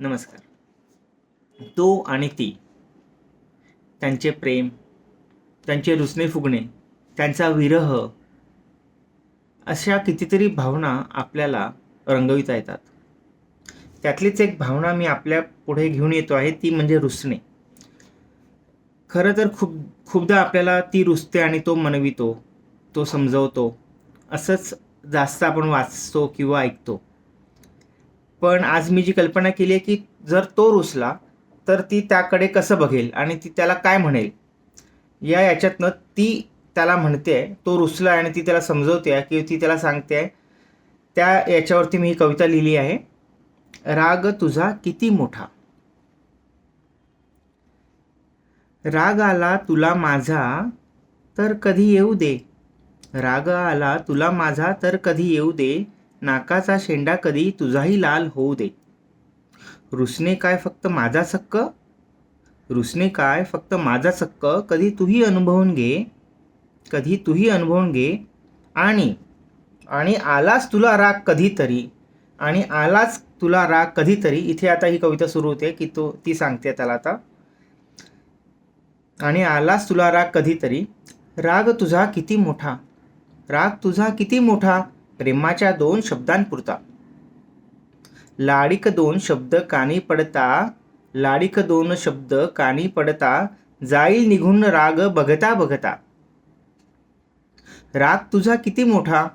नमस्कार. तो आणि ती त्यांचे प्रेम त्यांचे रुसणे फुगणे त्यांचा विरह अशा कितीतरी भावना आपल्याला रंगविता येतात. त्यातलीच एक भावना मी आपल्या पुढे घेऊन येतो आहे ती म्हणजे रुसणे. खरं तर खूप खूपदा आपल्याला ती रुसते आणि तो मनवितो तो समजवतो असंच जास्त आपण वाचतो किंवा ऐकतो. पण आज मी जी कल्पना केली आहे की जर तो रुसला तर ती त्याकडे कसं बघेल आणि ती त्याला काय म्हणेल? या याच्यातनं ती त्याला म्हणते तो रुसला आणि ती त्याला समजवते आहे किंवा ती त्याला सांगते आहे त्या याच्यावरती मी ही कविता लिहिली आहे राग तुझा किती मोठा? राग आला तुला माझा तर कधी येऊ दे. राग आला तुला माझा तर कधी येऊ दे. नाकाचा शेंडा कधी तुझाही लाल होऊ दे. रुसणे काय फक्त माझा सक्क? रुसणे काय फक्त माझा सक्क कधी तूही अनुभवून घे? कधी तूही अनुभवून घे? आणि आणि आलाच तुला राग कधीतरी? आणि आलाच तुला राग कधीतरी? इथे आता ही कविता सुरू होते की तो ती सांगते त्याला आता. आणि आलाच तुला राग कधीतरी? राग तुझा किती मोठा? राग तुझा किती मोठा? प्रेमाच्या दोन शब्दांपुरता लाडिक दोन शब्द कानी पडता लाडिक दोन शब्द कानी पडता जाईल निघून राग बघता बघता. राग तुझा किती मोठा?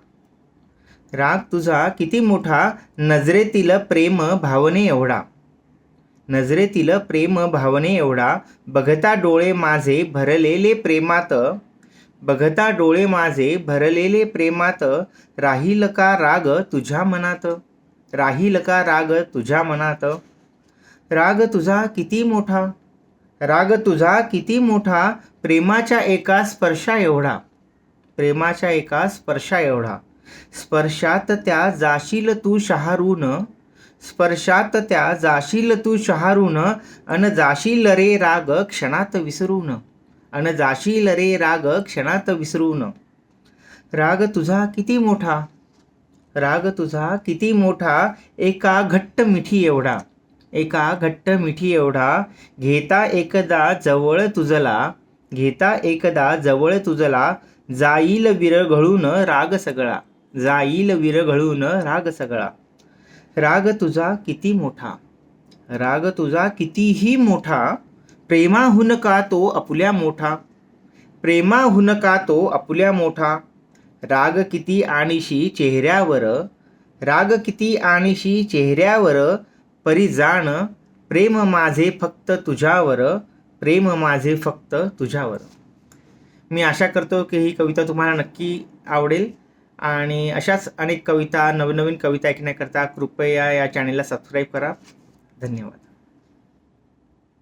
राग तुझा किती मोठा? नजरेतील प्रेम भावने एवढा. नजरेतील प्रेम भावने एवढा. बघता डोळे माझे भरलेले प्रेमात बघता डोळे माझे भरलेले प्रेमात राहील का राग तुझ्या मनात. राहील का राग तुझ्या मनात. राग तुझा किती मोठा? राग तुझा किती मोठा? प्रेमाच्या एका स्पर्शा एवढा. प्रेमाच्या एका स्पर्शा एवढा. स्पर्शात त्या जाशील तू शहारून. स्पर्शात त्या जाशील तू शहारून. अन जाशील रे राग क्षणात विसरून. अन जाशील रे राग क्षणात विसरून. राग तुझा किती मोठा? राग तुझा किती मोठा? एका घट्ट मिठी एवढा. एका घट्ट मिठी एवढा. घेता एकदा जवळ तुझला. घेता एकदा जवळ तुझला. जाईल विरघळून राग सगळा. जाईल विरघळून राग सगळा. राग तुझा किती मोठा? राग तुझा कितीही मोठा. प्रेमाहून का तो आपुल्या मोठा? प्रेमाहून का तो आपुल्या मोठा? राग किती आणीशी चेहऱ्यावर? राग किती आणीशी चेहऱ्यावर? परी जाण प्रेम माझे फक्त तुझ्यावर प्रेम माझे फक्त तुझ्यावर. मी आशा करतो की ही कविता तुम्हाला नक्की आवडेल आणि अशाच अनेक कविता नवनवीन कविता ऐकण्याकरता कृपया या चॅनेलला सबस्क्राईब करा. धन्यवाद.